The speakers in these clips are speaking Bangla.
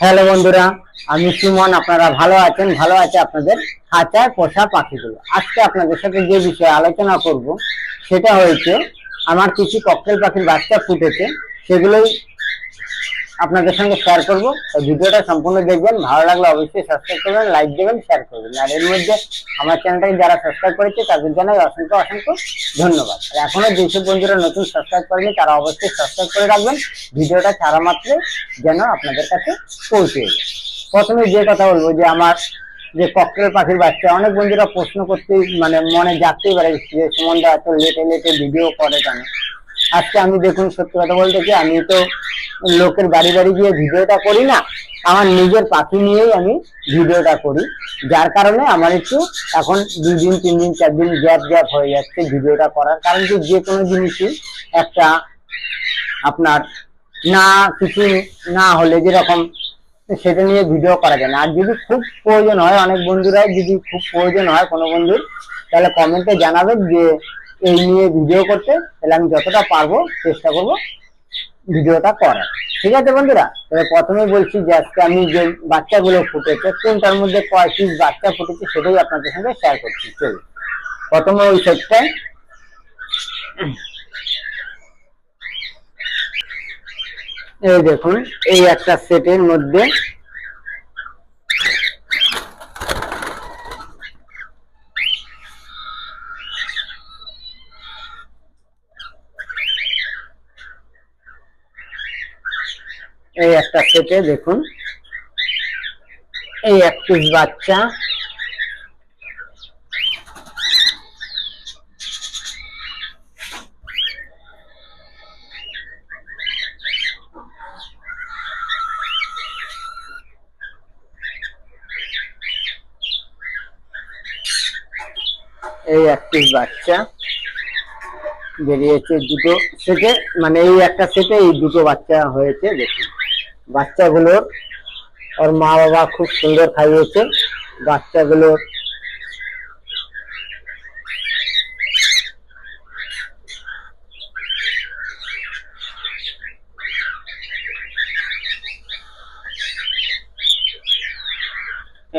হ্যালো বন্ধুরা, আমি সুমন, আপনারা ভালো আছেন? ভালো আছে আপনাদের? খাঁচায় পোষা পাখিগুলো। আজকে আপনাদের সাথে যে বিষয়ে আলোচনা করব, সেটা হয়েছে, আমার কিছু ককটেল পাখির বাচ্চা ফুটেছে, সেগুলোই আপনাদের সঙ্গে শেয়ার করব। ভিডিওটা সম্পূর্ণ দেখবেন, ভালো লাগলে অবশ্যই সাবস্ক্রাইব করবেন লাইক দেবেন শেয়ার করবেন। আর এর মধ্যে আমার চ্যানেলটাকে যারা সাবস্ক্রাইব করেছে, তাদের জানাই অসংখ্য অসংখ্য ধন্যবাদ। আর এখনও যেসব বন্ধুরা নতুন সাবস্ক্রাইব করেনি, তারা অবশ্যই সাবস্ক্রাইব করে রাখবেন। ভিডিওটা ছাড়া মাত্রে যেন আপনাদের কাছে পৌঁছে যায়। প্রথমে যে কথা বলব যে আমার যে ককটেল পাখির বাচ্চা, অনেক বন্ধুরা প্রশ্ন করতে মানে মনে জাগতেই পারে যে সুমনদা এত লেটে লেটে ভিডিও করে কেন? আজকে আমি দেখুন সত্যি কথা বলতে কি, আমি তো লোকের বাড়ি বাড়ি গিয়ে ভিডিওটা করি না, আমার নিজের পাখি নিয়েই আমি ভিডিওটা করি। যার কারণে আমার একটু এখন দুই দিন, তিন দিন, চার দিন গ্যাপ গ্যাপ হয়ে যাচ্ছে ভিডিওটা করার, কারণ কি যে কোনো জিনিসই একটা আপনার না, কিছু না হলে যেরকম সেটা নিয়ে ভিডিও করা যায় না। আর যদি খুব প্রয়োজন হয়, অনেক বন্ধুরাই যদি খুব প্রয়োজন হয় কোনো বন্ধুর, তাহলে কমেন্টে জানাবেন যে এই নিয়ে ভিডিও করতে, তাহলে আমি যতটা পারব চেষ্টা করব ভিডিওটা করার। ঠিক আছে বন্ধুরা? তবে প্রথমে বলছি যে আজকে আমি যে বাচ্চাগুলো ফুটেছে কোনটার মধ্যে কয় পিস বাচ্চা ফুটেছে সেটাই আপনাদের সঙ্গে শেয়ার করছি। চলুন। প্রথমে ওই সেটটায় এই দেখুন, এই একটা সেটের মধ্যে এই একটা সেটে দেখুন। এই এক বাচ্চা। এই এক বাচ্চা। বেরিয়েছে দুটো সেটে। মানে এই একটা সেটে এই দুটো বাচ্চা হয়েছে, দেখুন। বাচ্চাগুলোর ওর মা বাবা খুব সুন্দর খাইয়েছে। বাচ্চাগুলোর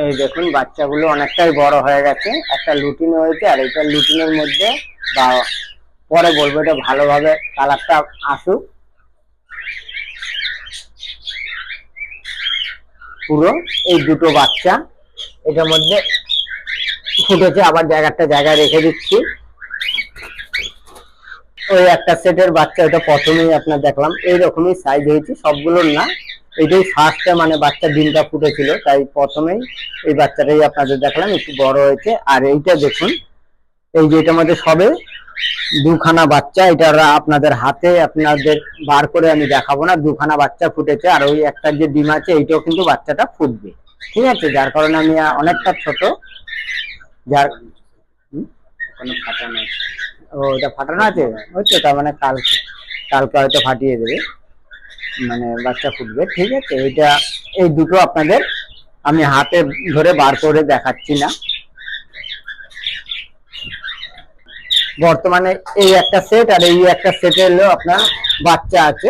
এই দেখুন, বাচ্চাগুলো অনেকটাই বড় হয়ে গেছে। একটা লুটিন হয়েছে আর এটা লুটিনের মধ্যে বা পরে বলব এটা ভালোভাবে কালারটা আসুক। পুরো এই দুটো বাচ্চা। এটার মধ্যে ফুটেছে, আবার জায়গাটা জায়গায় রেখে দিচ্ছি। ওই একটা সেটের বাচ্চা এটা প্রথমেই আপনার দেখলাম। এইরকমই সাইজ হয়েছে, সবগুলোর না। এটাই ফার্স্টে মানে বাচ্চা ডিমটা ফুটেছিল, তাই প্রথমেই এই বাচ্চাটাই আপনাদের দেখলাম, একটু বড় হয়েছে। আর এইটা দেখুন, এই যে এটার মধ্যে সবে দুখানা বাচ্চা এটা আপনাদের হাতে আপনাদের বার করে আমি দেখাবো না। দুখানা বাচ্চা ফুটেছে আর ওই একটা যে ডিম আছে এইটাও কিন্তু বাচ্চাটা ফুটবে। ঠিক আছে? যার কারণে আমি অনেকটা ছোট। যার কোনো ফাটানো ও এটা ফাটানো আছে? ওই তো তার মানে কালকে কালকে হয়তো ফাটিয়ে দেবে। মানে বাচ্চা ফুটবে। ঠিক আছে? এটা এই দুটো আপনাদের আমি হাতে ধরে বার করে দেখাচ্ছি না। বর্তমানে এই একটা সেট আর এই একটা সেটে হলো আপনার বাচ্চা আছে।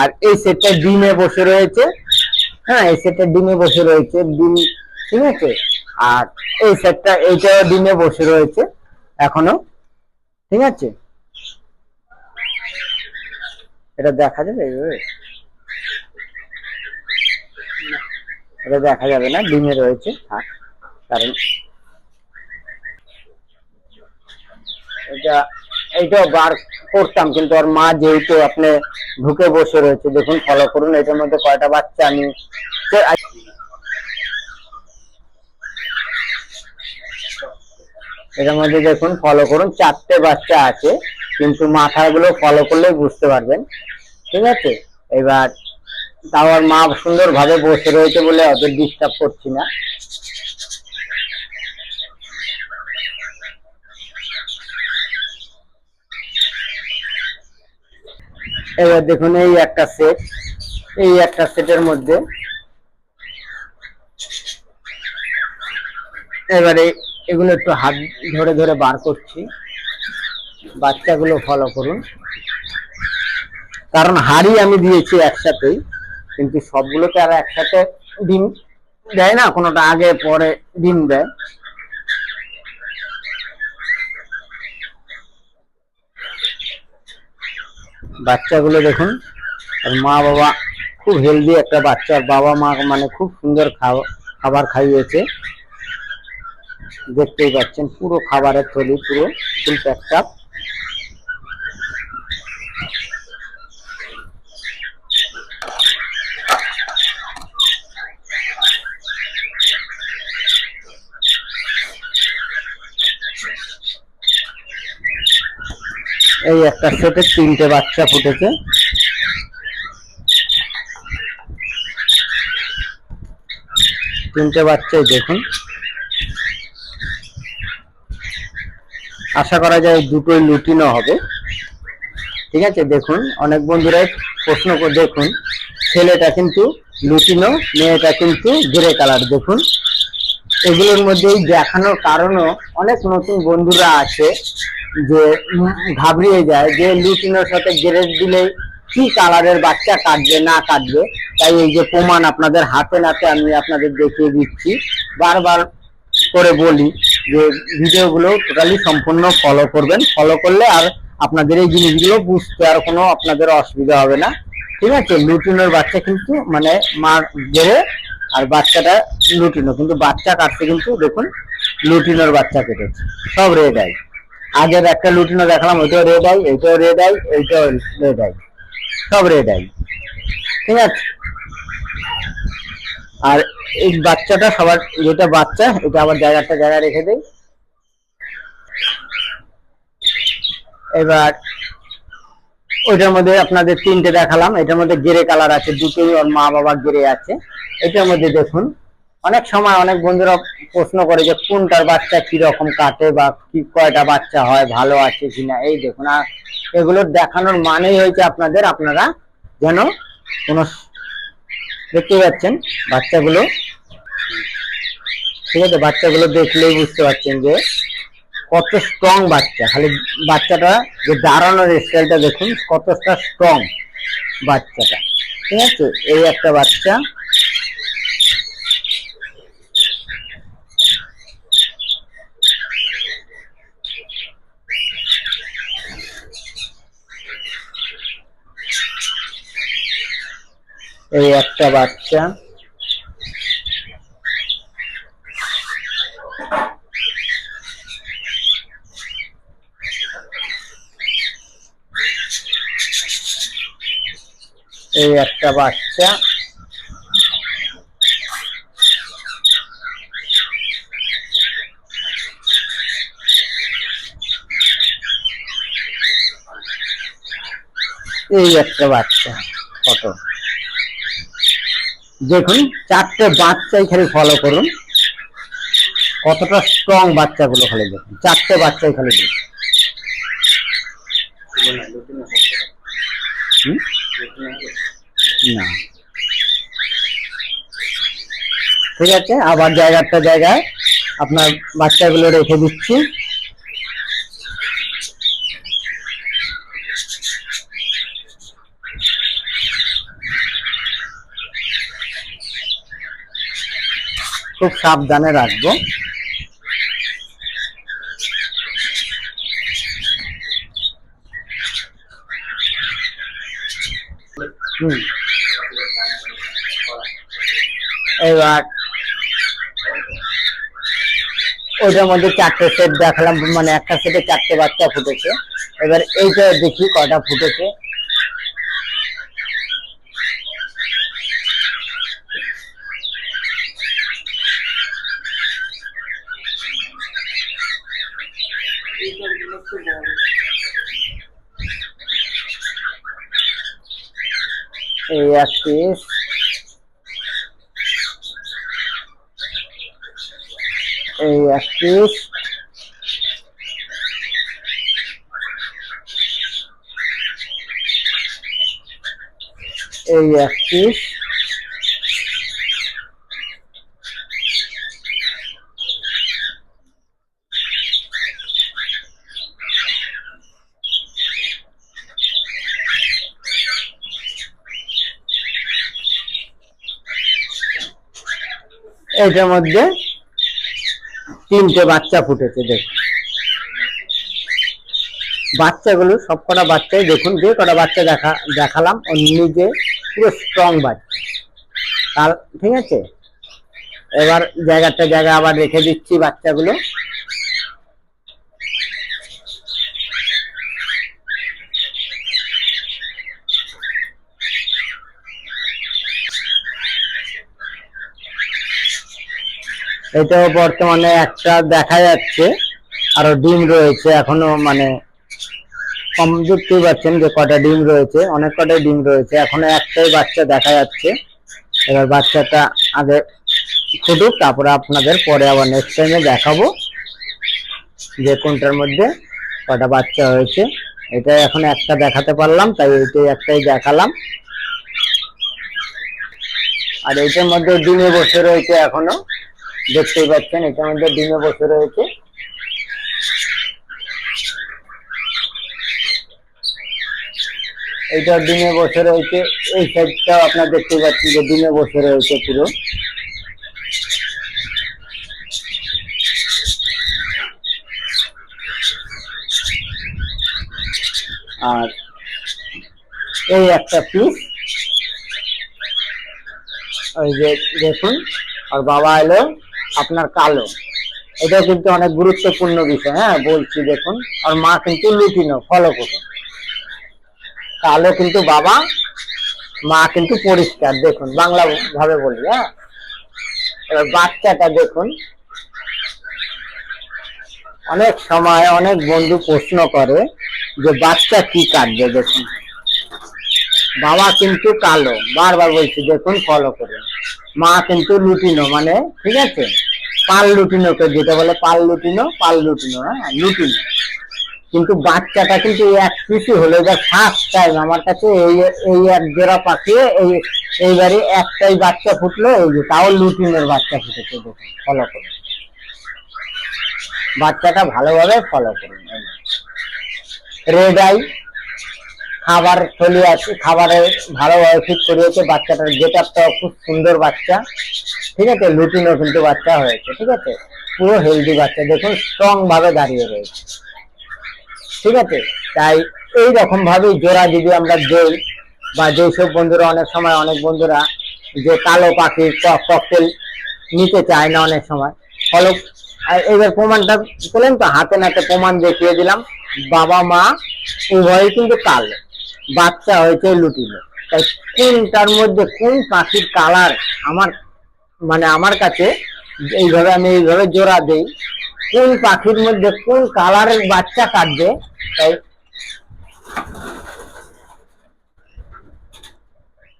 আর এই সেটটা ডিমে বসে রয়েছে। হ্যাঁ এই সেটটা ডিমে বসে রয়েছে, ডিম, ঠিক আছে? আর এই সেটটা এইটাও ডিমে বসে রয়েছে এখনও, ঠিক আছে? এটা দেখা যাবে এইভাবে? এটা দেখা যাবে না, ডিমে রয়েছে, থাক, কারণ এটা এইটাও বার করতাম, কিন্তু ওর মা যেহেতু আপনি ঢুকে বসে রয়েছে, দেখুন ফলো করুন, এটার মধ্যে কয়টা বাচ্চা আমি এটার মধ্যে দেখুন ফলো করুন, চারটে বাচ্চা আছে, কিন্তু মাথাগুলো ফলো করলে বুঝতে পারবেন, ঠিক আছে? এবার, তাও আর মা সুন্দরভাবে বসে রয়েছে বলে অত ডিস্টার্ব করছি না। এবার দেখুন, এই একটা সেট এই একটা সেটের মধ্যে এবারে এগুলো একটু হাত ধরে ধরে বার করছি। বাচ্চাগুলো ফলো করুন। কারণ হাড়ি আমি দিয়েছি একসাথেই, কিন্তু সবগুলোকে আর একসাথে ডিম দেয় না, কোনোটা আগে, পরে ডিম দেয়। বাচ্চাগুলো দেখুন। আর মা বাবা খুব হেলদি একটা বাচ্চা। বাবা মা মানে খুব সুন্দর খাবার খাইয়েছে। দেখতেই পাচ্ছেন, পুরো খাবারের থলি, পুরো ফুল প্যাকটা এই একটা সেটের তিনটে বাচ্চা ফুটেছে। তিনটে বাচ্চাই দেখুন। আশা করা যায় দুটোই লুটিনো হবে। ঠিক আছে, দেখুন, অনেক বন্ধুরাই প্রশ্ন করে, দেখুন, ছেলেটা কিন্তু লুটিনো, মেয়েটা কিন্তু গ্রে কালার দেখুন। এগুলোর মধ্যেই দেখানোর কারণও অনেক নতুন বন্ধুরা আছে। যে ঘাবড়িয়ে যায়, যে লুটিনোর সাথে গ্রেড দিলে কি কালারের বাচ্চা কাটবে, না কাটবে, তাই এই যে প্রমাণ আপনাদের হাতে নাতে আমি আপনাদের দেখিয়ে দিচ্ছি। বারবার করে বলি যে ভিডিওগুলো টোটালি সম্পূর্ণ ফলো করবেন। ফলো করলে আর আপনাদের এই জিনিসগুলো বুঝতে আর কোনো আপনাদের অসুবিধা হবে না। ঠিক আছে? লুটিনোর বাচ্চা কিন্তু মানে মার গেড়ে আর বাচ্চাটা লুটিনো। কিন্তু বাচ্চা কাটতে কিন্তু দেখুন, লুটিনোর বাচ্চা কেটেছে। সব রেড আগের একটা লুটিনো দেখালাম, ওইটাও রেড আই এইটাও রেড আই এইটাও রেড আই সব রেড আই ঠিক আছে? আর এই বাচ্চাটা সবার, যেটা বাচ্চা, এটা আবার জায়গাটা জায়গায় রেখে দেই। এবার, ওইটার মধ্যে আপনাদের তিনটে দেখালাম। এটার মধ্যে গেরে কালার আছে, দুটোই ওর মা বাবা গেরে আছে। এটার মধ্যে দেখুন। অনেক সময় অনেক বন্ধুরা প্রশ্ন করে যে কোনটার বাচ্চা কি রকম কাটে বা কি কয়টা বাচ্চা হয়, ভালো আছে কিনা? এই দেখুন, আর এগুলো দেখানোর মানেই হয়েছে আপনাদের, আপনারা যেন কোনো দেখতে পাচ্ছেন বাচ্চাগুলো। ঠিক আছে, বাচ্চাগুলো দেখলেই বুঝতে পারছেন যে কত স্ট্রং বাচ্চা। খালি বাচ্চাটা যে দাঁড়ানোর স্টাইলটা দেখুন, কতটা স্ট্রং বাচ্চাটা। ঠিক আছে, এই একটা বাচ্চা। এই একটা বাচ্চা। এই একটা বাচ্চা। এই একটা বাচ্চা। কত? দেখুন, চারটে বাচ্চাই খালি ফলো করুন। কতটা স্ট্রং বাচ্চাগুলো খালি দেখুন। চারটে বাচ্চাই খালি দেখুন? না। ঠিক আছে, আবার জায়গাটা জায়গায় আপনার বাচ্চাগুলো রেখে দিচ্ছি। খুব সাবধানে রাখব। হুম। এবার ওইটার মধ্যে চারটে সেট দেখালাম মানে একটা সেটে চারটে বাচ্চা ফুটেছে। এবার এইটা দেখি কটা ফুটেছে। এই এক পিস এই এক পিস এই এইটার মধ্যে তিনটে বাচ্চা ফুটেছে, দেখ। বাচ্চাগুলো সব কটা বাচ্চাই দেখুন, যে কটা বাচ্চা দেখা, দেখালাম ও নিজে পুরো স্ট্রং বাচ্চা। তার, ঠিক আছে? এবার জায়গাটা, জায়গা আবার রেখে দিচ্ছি বাচ্চাগুলো। এটাও বর্তমানে একটা দেখা যাচ্ছে। আরও ডিম রয়েছে এখনও মানে কম দেখতেই পাচ্ছেন যে কটা ডিম রয়েছে, অনেক কটাই ডিম রয়েছে। এখনও একটাই বাচ্চা দেখা যাচ্ছে। এবার বাচ্চাটা আগে ফুটুক তারপরে আপনাদের পরে আবার নেক্সট টাইমে দেখাবো যে কোনটার মধ্যে কটা বাচ্চা হয়েছে। এটা এখন একটা দেখাতে পারলাম, তাই এইটাই একটাই দেখালাম। আর এইটার মধ্যে ডিমে বসে রয়েছে এখনও। দেখতেই পাচ্ছেন এটার মধ্যে ডিমে বসে রয়েছে। এইটা ডিমে বসে রয়েছে, এই সাইডটাও আপনার দেখতে পাচ্ছেন যে ডিমে বসে রয়েছে পুরো। আর এই একটা পিস ওই যে দেখুন, আর বাবা এলো। আপনার কালো। এটা কিন্তু অনেক গুরুত্বপূর্ণ বিষয় হ্যাঁ বলছি দেখুন। আর মা কিন্তু লুটিনো, ফলো করুন কালো কিন্তু বাবা, মা কিন্তু পরিষ্কার, দেখুন, বাংলা ভাবে বলি হ্যাঁ। এবার বাচ্চাটা দেখুন। অনেক সময় অনেক বন্ধু প্রশ্ন করে যে বাচ্চা কি কাটবে, দেখুন। বাবা কিন্তু কালো, বারবার বলছি, দেখুন, ফলো করুন। মা কিন্তু লুটিনো মানে ঠিক আছে? পাল লুটিনোকে যেটা বলে পাল লুটিনো পাল লুটিনো হ্যাঁ লুটিনো। কিন্তু বাচ্চাটা কিন্তু এক পিসি হলো, এবার ফার্স্ট টাইম আমার কাছে এই এই এক জোড়া পাখি, এই, এইবারে একটাই বাচ্চা ফুটলো, এই যে তাও লুটিনের বাচ্চা ফুটেছে, দেখুন ফলো করুন। বাচ্চাটা ভালোভাবে ফলো করুন রেড আই খাবার চলে আছে খাবারে ভালোভাবে ফিট করিয়েছে, বাচ্চাটার গেট আপটাও খুব সুন্দর বাচ্চা, ঠিক আছে? লুটিনও কিন্তু বাচ্চা হয়েছে, ঠিক আছে? পুরো হেলদি বাচ্চা, দেখুন স্ট্রং ভাবে দাঁড়িয়ে রয়েছে, ঠিক আছে? তাই এই রকম ভাবে জোড়া যদি আমরা দেই, বা যেসব বন্ধুরা অনেক সময়, অনেক বন্ধুরা যে কালো পাখি ককটেল নিতে চায় না অনেক সময়, ফলো, আর এবার প্রমাণটা বললেন তো, হাতে নাতে প্রমাণ দেখিয়ে দিলাম, বাবা মা উভয়ই কিন্তু কালো। বাচ্চা হয়েছে লুটিনো তাই কোনটার মধ্যে কোন পাখির কালার আমার মানে আমার কাছে এইভাবে আমি এইভাবে জোড়া দেই, কোন পাখির মধ্যে কোন কালারের বাচ্চা কাটবে, তাই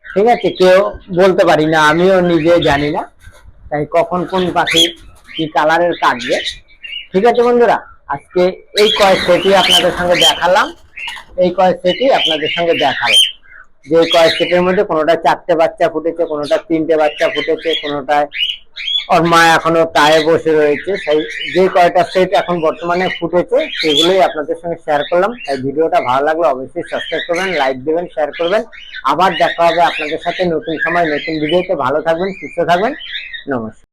ঠিক আছে, কেউ বলতে পারি না, আমিও নিজে জানি না, তাই কখন কোন পাখি কি কালারের কাটবে। ঠিক আছে বন্ধুরা, আজকে এই কয়েক সেটি আপনাদের সঙ্গে দেখালাম। এই কয়েক সেটি আপনাদের সঙ্গে দেখালাম যে কয়েক সেটের মধ্যে কোনোটা চারটে বাচ্চা ফুটেছে কোনোটা তিনটে বাচ্চা ফুটেছে, কোনোটায় ওর মা এখনও টায়ে বসে রয়েছে। সেই যে কয়টা সেট এখন বর্তমানে ফুটেছে, সেগুলোই আপনাদের সঙ্গে শেয়ার করলাম। তাই ভিডিওটা ভালো লাগলে অবশ্যই সাবস্ক্রাইব করবেন লাইক দেবেন শেয়ার করবেন। আবার দেখা হবে আপনাদের সাথে নতুন সময়, নতুন ভিডিওতে। ভালো থাকবেন, সুস্থ থাকবেন। নমস্কার।